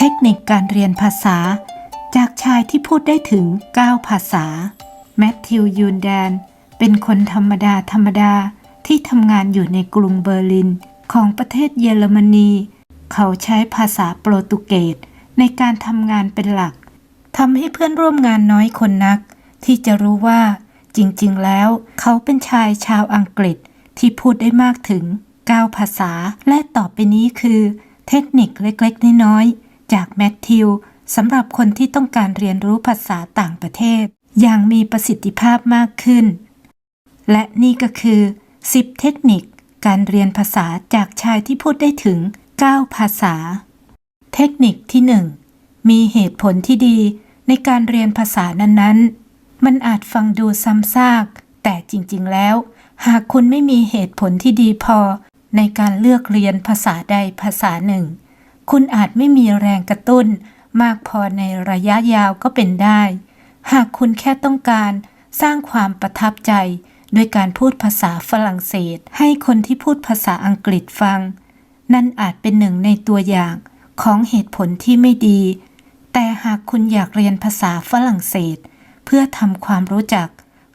เทคนิคการเรียนภาษา จากชายที่พูดได้ถึง 9 ภาษา แมทธิวยูนแดน เป็นคนธรรมดาธรรมดาที่ทำงานอยู่ในกรุงเบอร์ลิน ของประเทศเยอรมนี เขาใช้ภาษาโปรตุเกสในการทำงานเป็นหลักทำให้เพื่อนร่วมงานน้อยคนนัก ที่จะรู้ว่า จริงๆ แล้ว เขาเป็นชายชาวอังกฤษที่พูดได้มากถึง 9 ภาษา และต่อไปนี้คือ เทคนิคเล็กๆ น้อยๆ จากแมทธิวสำหรับคนที่ต้องการเรียนรู้ภาษาต่างประเทศ อย่างมีประสิทธิภาพมากขึ้น และนี่ก็คือ 10 เทคนิค การเรียนภาษาจากชายที่พูดได้ถึง 9 ภาษา เทคนิคที่ 1 มีเหตุผลที่ดีในการเรียนภาษานั้นๆ มันอาจฟังดูซ้ำซาก แต่จริงๆแล้ว หากคุณไม่มีเหตุผลที่ดีพอ ในการเลือกเรียนภาษาใดภาษาหนึ่ง คุณอาจไม่มีแรงกระตุ้น มากพอในระยะยาวก็เป็นได้ หากคุณแค่ต้องการสร้างความประทับใจ ด้วยการพูดภาษาฝรั่งเศส ให้คนที่พูดภาษาอังกฤษฟัง นั่นอาจเป็นหนึ่งในตัวอย่างของเหตุผลที่ไม่ดี แต่หากคุณอยากเรียนภาษาฝรั่งเศส เพื่อทำความรู้จัก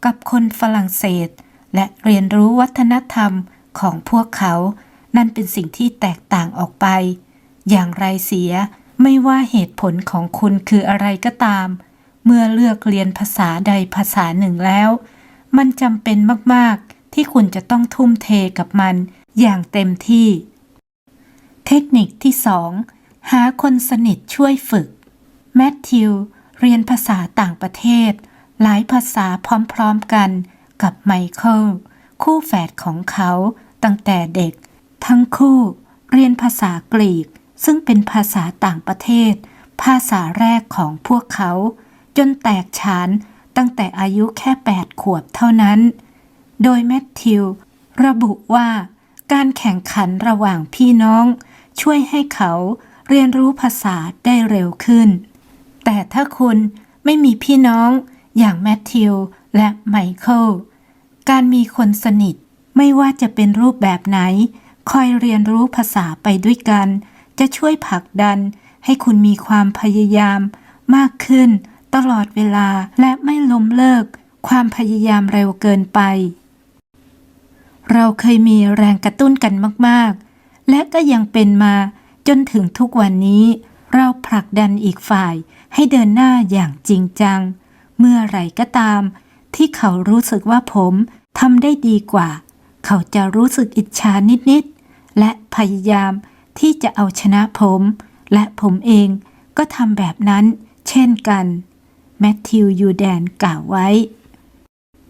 กับคนฝรั่งเศส และเรียนรู้วัฒนธรรมของพวกเขา นั่นเป็นสิ่งที่แตกต่างออกไป อย่างไรเสีย ไม่ว่าเหตุผลของคุณคืออะไรก็ตาม เมื่อเลือกเรียนภาษาใดภาษาหนึ่งแล้ว มันจำเป็นมากๆ ที่คุณจะต้องทุ่มเทกับมันอย่างเต็มที่ เทคนิคที่สองหาคนสนิทช่วยฝึก แมทธิว เรียนภาษาต่างประเทศ หลายภาษาพร้อมๆกันกับไมเคิลคู่แฝดของเขาตั้งแต่เด็ก ทั้งคู่เรียนภาษากรีก ซึ่งเป็นภาษาต่างประเทศ ภาษาแรกของพวกเขา จนแตกฉานตั้งแต่อายุแค่ 8 ขวบเท่านั้น โดยแมทธิว ระบุว่า การแข่งขันระหว่างพี่น้อง ช่วยให้เขาเรียนรู้ภาษาได้เร็วขึ้น แต่ถ้าคุณไม่มีพี่น้องอย่างแมทธิวและไมเคิล การมีคนสนิทไม่ว่าจะเป็นรูปแบบไหน คอยเรียนรู้ภาษาไปด้วยกัน จะช่วยผลักดัน ให้คุณมีความพยายามมากขึ้น ตลอดเวลาและไม่ล้มเลิก ความพยายามเร็วเกินไป เราเคยมีแรงกระตุ้นกันมากๆ และก็ยังเป็นมาจนถึงทุกวันนี้ เราผลักดันอีกฝ่ายให้เดินหน้าอย่างจริงจัง เมื่อไหร่ก็ตาม ที่เขารู้สึกว่าผมทำได้ดีกว่า เขาจะรู้สึกอิจฉานิดๆและพยายาม ที่จะเอาชนะผม และผมเองก็ทำแบบนั้น เช่นกัน แมทธิวยูแดนกล่าวไว้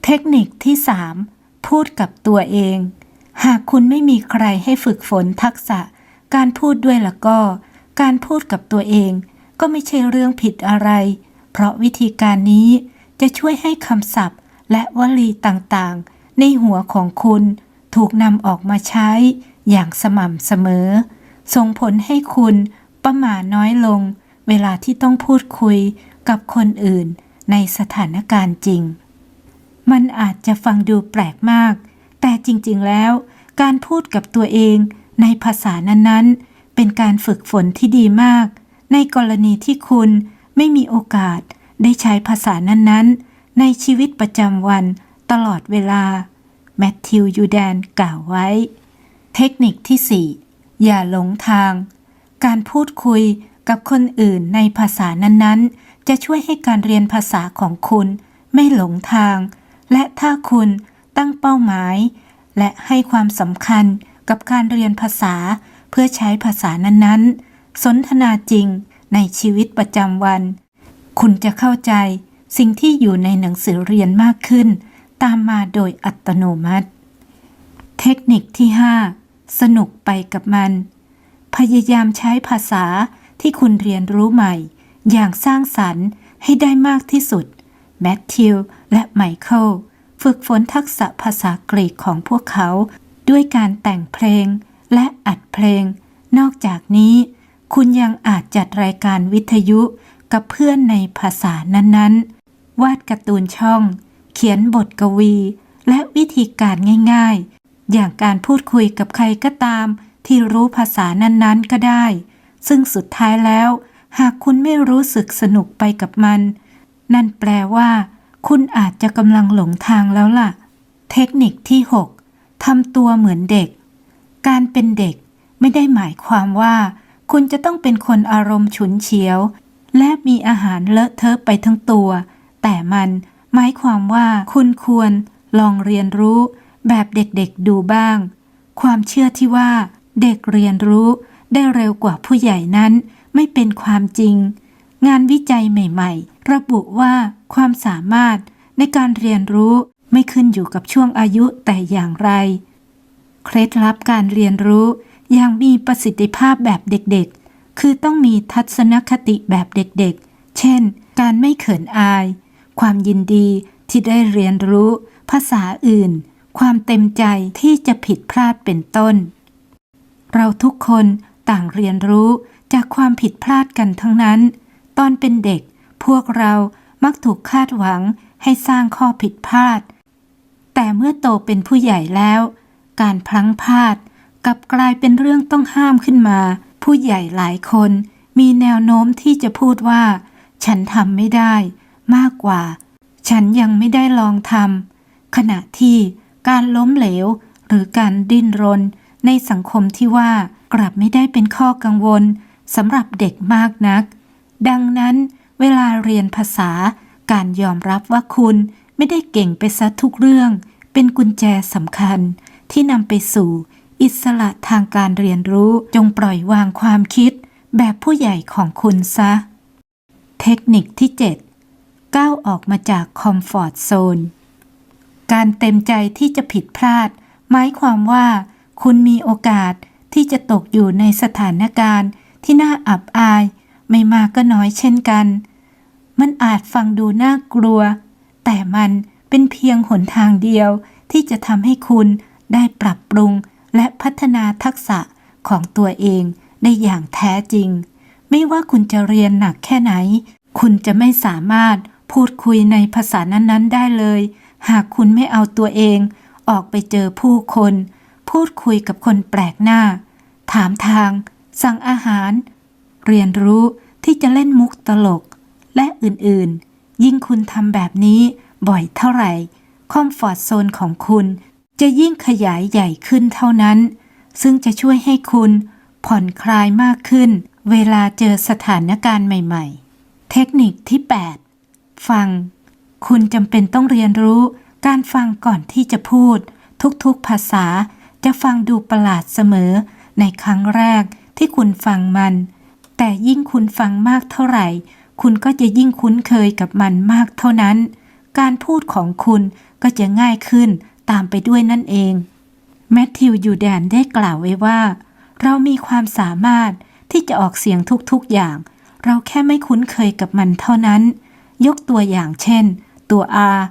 เทคนิคที่ 3 พูดกับตัวเอง หากคุณไม่มีใครให้ฝึกฝนทักษะ การพูดด้วยละก็ การพูดกับตัวเอง ก็ไม่ใช่เรื่องผิดอะไร เพราะวิธีการนี้จะช่วยให้คำศัพท์ และวลีต่างๆ ในหัวของคุณถูกนำออกมาใช้อย่างสม่ำเสมอ ส่งผลให้คุณประมาน้อยลง เวลาที่ต้องพูดคุยกับคนอื่นในสถานการณ์จริง มันอาจจะฟังดูแปลกมาก แต่จริงๆแล้ว การพูดกับตัวเองในภาษานั้นๆ เป็นการฝึกฝนที่ดีมาก ในกรณีที่คุณไม่มีโอกาสได้ใช้ภาษานั้นๆ ในชีวิตประจำวันตลอดเวลา แมทธิวยูแดนกล่าวไว้ เทคนิคที่ 4 อย่าหลงทาง การพูดคุยกับคนอื่นในภาษานั้นๆ จะช่วยให้การเรียนภาษาของคุณไม่หลงทาง และถ้าคุณตั้งเป้าหมาย และให้ความสำคัญกับการเรียนภาษาเพื่อใช้ภาษานั้นๆ สนทนาจริงในชีวิตประจำวัน คุณจะเข้าใจสิ่งที่อยู่ในหนังสือเรียนมากขึ้น ตามมาโดยอัตโนมัติ เทคนิคที่ 5 สนุกไปกับมัน พยายามใช้ภาษาที่คุณเรียนรู้ใหม่ อย่างสร้างสรรค์ให้ได้มากที่สุด แมทธิวและไมเคิลฝึกฝนทักษะภาษากรีกของพวกเขา ด้วยการแต่งเพลงและอัดเพลง นอกจากนี้ คุณยังอาจจัดรายการวิทยุกับเพื่อนในภาษานั้นๆ วาดการ์ตูนช่อง เขียนบทกวี และวิธีการง่ายๆ อย่างการพูดคุยกับใครก็ตาม ที่รู้ภาษานั้นๆก็ได้ ซึ่งสุดท้ายแล้ว หากคุณไม่รู้สึกสนุกไปกับมัน นั่นแปลว่า คุณอาจจะกำลังหลงทางแล้วล่ะ เทคนิคที่ 6ทำตัวเหมือนเด็ก การเป็นเด็กไม่ได้หมายความว่า คุณจะต้องเป็นคนอารมณ์ฉุนเฉียว และมีอาหารเลอะเทอะไปทั้งตัว แต่มันหมายความว่าคุณควรลองเรียนรู้ แบบเด็กๆดูบ้าง ความเชื่อที่ว่าเด็กเรียนรู้ได้เร็วกว่าผู้ใหญ่นั้นไม่เป็นความจริง งานวิจัยใหม่ๆ ระบุว่าความสามารถในการเรียนรู้ไม่ขึ้นอยู่กับช่วงอายุแต่อย่างไร เคล็ดลับการเรียนรู้อย่างมีประสิทธิภาพแบบเด็กๆ คือต้องมีทัศนคติแบบเด็กๆ เช่น การไม่เขินอาย ความยินดีที่ได้เรียนรู้ ภาษาอื่น ความเต็มใจที่จะผิดพลาดเป็นต้น เราทุกคนต่างเรียนรู้จากความผิดพลาดกันทั้งนั้น ตอนเป็นเด็ก พวกเรามักถูกคาดหวังให้สร้างข้อผิดพลาด แต่เมื่อโตเป็นผู้ใหญ่แล้ว การพลั้งพลาดกลับกลายเป็นเรื่องต้องห้ามขึ้นมา ผู้ใหญ่หลายคนมีแนวโน้มที่จะพูดว่า ฉันทำไม่ได้ มากกว่า ฉันยังไม่ได้ลองทำขณะที่ การล้มเหลว หรือการดิ้นรน ในสังคมที่ว่ากลับไม่ได้เป็นข้อกังวลสำหรับเด็กมากนัก ดังนั้น เวลาเรียนภาษา การยอมรับว่าคุณไม่ได้เก่งไปซะทุกเรื่อง เป็นกุญแจสำคัญที่นำไปสู่ อิสระทางการเรียนรู้จงปล่อยวางความคิด แบบผู้ใหญ่ของคุณซะ เทคนิคที่ 7 ก้าวออกมาจากคอมฟอร์ทโซน การเต็มใจที่จะผิดพลาด หมายความว่า คุณมีโอกาสที่จะตกอยู่ในสถานการณ์ ที่น่าอับอาย ไม่มากก็น้อยเช่นกัน มันอาจฟังดูน่ากลัว แต่มันเป็นเพียงหนทางเดียวที่จะทำให้คุณได้ปรับปรุงและพัฒนาทักษะของตัวเองได้อย่างแท้จริง ไม่ว่าคุณจะเรียนหนักแค่ไหน คุณจะไม่สามารถพูดคุยในภาษานั้น ๆ ได้เลย หากคุณไม่เอาตัวเอง ออกไปเจอผู้คน พูดคุยกับคนแปลกหน้า ถามทาง สั่งอาหาร เรียนรู้ที่จะเล่นมุกตลก และอื่นๆ ยิ่งคุณทำแบบนี้บ่อยเท่าไหร่ คอมฟอร์ทโซนของคุณจะยิ่งขยายใหญ่ขึ้นเท่านั้น ซึ่งจะช่วยให้คุณผ่อนคลายมากขึ้น เวลาเจอสถานการณ์ใหม่ ๆ เทคนิคที่ 8 ฟัง คุณจำเป็นต้องเรียนรู้การฟังก่อนที่จะพูด ทุกๆภาษาจะฟังดูประหลาดเสมอ ในครั้งแรกที่คุณฟังมัน แต่ยิ่งคุณฟังมากเท่าไหร่ คุณก็จะยิ่งคุ้นเคยกับมันมากเท่านั้น การพูดของคุณก็จะง่ายขึ้นตามไปด้วยนั่นเองแมทธิวยูแดนได้กล่าวไว้ว่า เรามีความสามารถที่จะออกเสียงทุกๆอย่าง เราแค่ไม่คุ้นเคยกับมันเท่านั้น ยกตัวอย่างเช่น ตัว R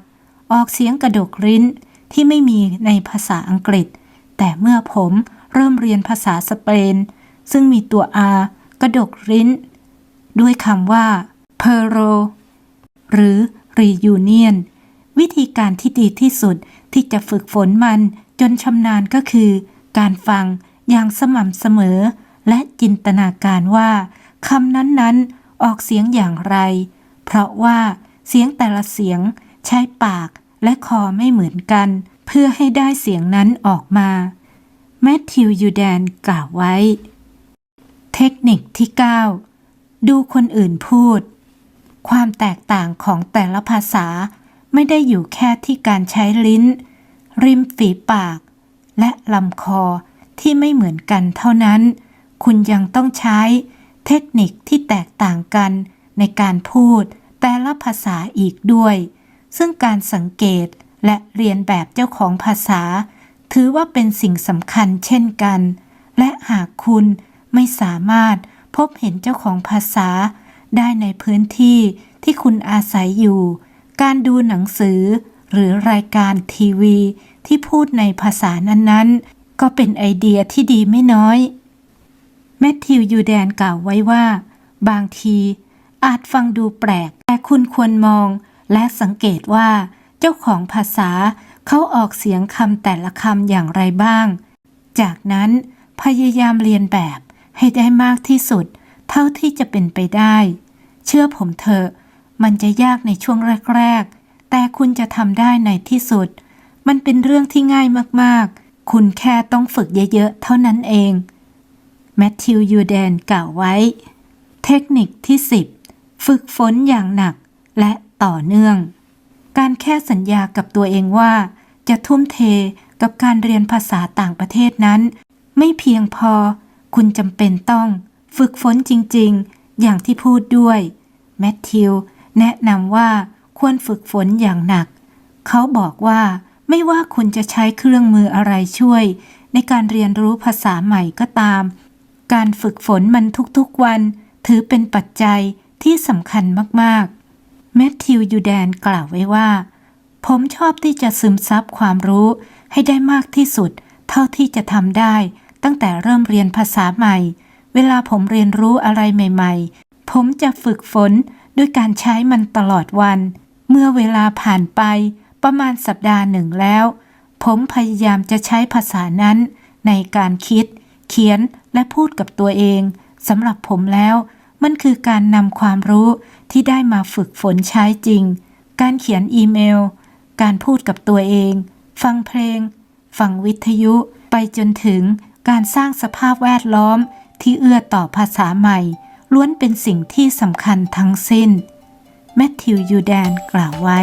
ออกเสียงกระดกริ้นที่ไม่มีในภาษาอังกฤษ แต่เมื่อผมเริ่มเรียนภาษาสเปน ซึ่งมีตัว R กระดกริ้น ด้วยคำว่า perro หรือ reunion วิธีการที่ดีที่สุดที่จะฝึกฝนมันจนชำนาญก็คือ การฟังอย่างสม่ำเสมอ และจินตนาการว่าคำนั้นๆออกเสียงอย่างไร เพราะว่า เสียงแต่ละเสียงใช้ปากและคอไม่เหมือนกัน เพื่อให้ได้เสียงนั้นออกมา แมทธิวยูแดนกล่าวไว้ เทคนิคที่ 9 ดูคนอื่นพูด ความแตกต่างของแต่ละภาษาไม่ได้อยู่แค่ที่การใช้ลิ้น ริมฝีปาก และลำคอที่ไม่เหมือนกันเท่านั้น คุณยังต้องใช้เทคนิคที่แตกต่างกันในการพูด แต่ละภาษาอีกด้วย ซึ่งการสังเกตและเรียนแบบเจ้าของภาษา ถือว่าเป็นสิ่งสำคัญเช่นกัน และหากคุณไม่สามารถพบเห็นเจ้าของภาษา ได้ในพื้นที่ที่คุณอาศัยอยู่ การดูหนังสือ หรือรายการทีวี ที่พูดในภาษานั้นๆ ก็เป็นไอเดียที่ดีไม่น้อย แมทธิวยูแดนกล่าวไว้ว่า บางที อาจฟังดูแปลก แต่คุณควรมอง และสังเกตว่า เจ้าของภาษาเขาออกเสียงคำแต่ละคำอย่างไรบ้าง จากนั้นพยายามเรียนแบบให้ได้มากที่สุด เท่าที่จะเป็นไปได้ เชื่อผมเถอะ มันจะยากในช่วงแรก ๆ แต่คุณจะทำได้ในที่สุด มันเป็นเรื่องที่ง่ายมากๆ คุณแค่ต้องฝึกเยอะๆ เท่านั้นเองแมทธิวยูแดนกล่าวไว้ เทคนิคที่ 10 ฝึกฝนอย่างหนักและต่อเนื่อง การแค่สัญญากับตัวเองว่า จะทุ่มเทกับการเรียนภาษาต่างประเทศนั้น ไม่เพียงพอ คุณจำเป็นต้อง ฝึกฝนจริงๆ อย่างที่พูดด้วย แมทธิว แนะนำว่าควรฝึกฝนอย่างหนัก เขาบอกว่าไม่ว่าคุณจะใช้เครื่องมืออะไรช่วย ในการเรียนรู้ภาษาใหม่ก็ตาม การฝึกฝนมันทุกๆวัน ถือเป็นปัจจัย ที่สำคัญมากๆ แมทธิวยูแดนกล่าวไว้ว่า ผมชอบที่จะซึมซับความรู้ให้ได้มากที่สุด เท่าที่จะทำได้ ตั้งแต่เริ่มเรียนภาษาใหม่ เวลาผมเรียนรู้อะไรใหม่ ๆ ผมจะฝึกฝนด้วยการใช้มันตลอดวัน เมื่อเวลาผ่านไป ประมาณสัปดาห์หนึ่งแล้ว ผมพยายามจะใช้ภาษานั้น ในการคิด เขียนและพูดกับตัวเองสำหรับผมแล้ว มันคือการนำความรู้ที่ได้มาฝึกฝนใช้จริง การเขียนอีเมล การพูดกับตัวเอง ฟังเพลง ฟังวิทยุ ไปจนถึงการสร้างสภาพแวดล้อมที่เอื้อต่อภาษาใหม่ ล้วนเป็นสิ่งที่สำคัญทั้งสิ้น แมทธิวยูแดนกล่าวไว้